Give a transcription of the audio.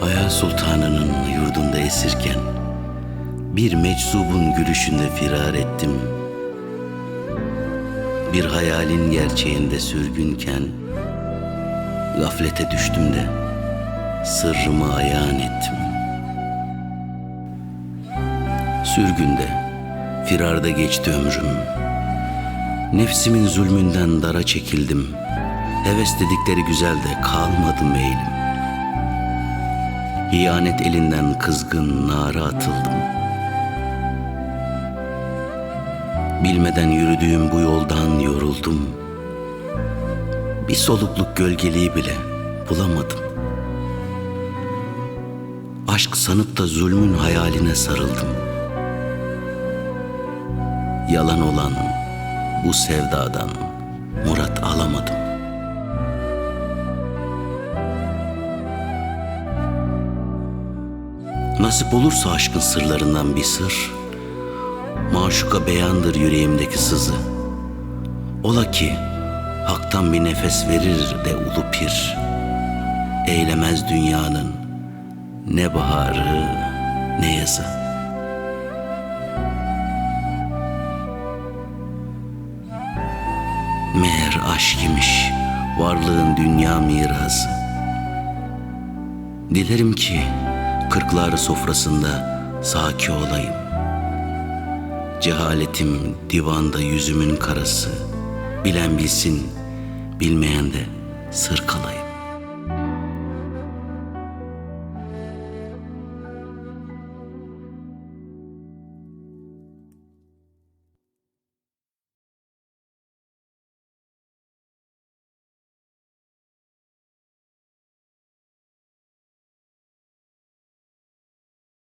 Dünya sultanının yurdunda esirken bir meczubun gülüşünde firar ettim. Bir hayalin gerçeğinde sürgünken gaflete düştüm de sırrımı ayan ettim. Sürgünde, firarda geçti ömrüm. Nefsimin zulmünden dara çekildim. Heves dedikleri güzel de kalmadı meylim. İhanet elinden kızgın nara atıldım. Bilmeden yürüdüğüm bu yoldan yoruldum. Bir solukluk gölgeliği bile bulamadım. Aşk sanıp da zulmün hayaline sarıldım. Yalan olan bu sevdadan murat alamadım. Nasip olursa aşkın sırlarından bir sır, maşuka beyandır yüreğimdeki sızı. Ola ki haktan bir nefes verir de ulu pir, eylemez dünyanın ne baharı ne yazı. Meğer aşk imiş varlığın dünya mirası. Dilerim ki kırklar sofrasında saki olayım. Cehaletim divanda yüzümün karası. Bilen bilsin, bilmeyen de sır kalayım.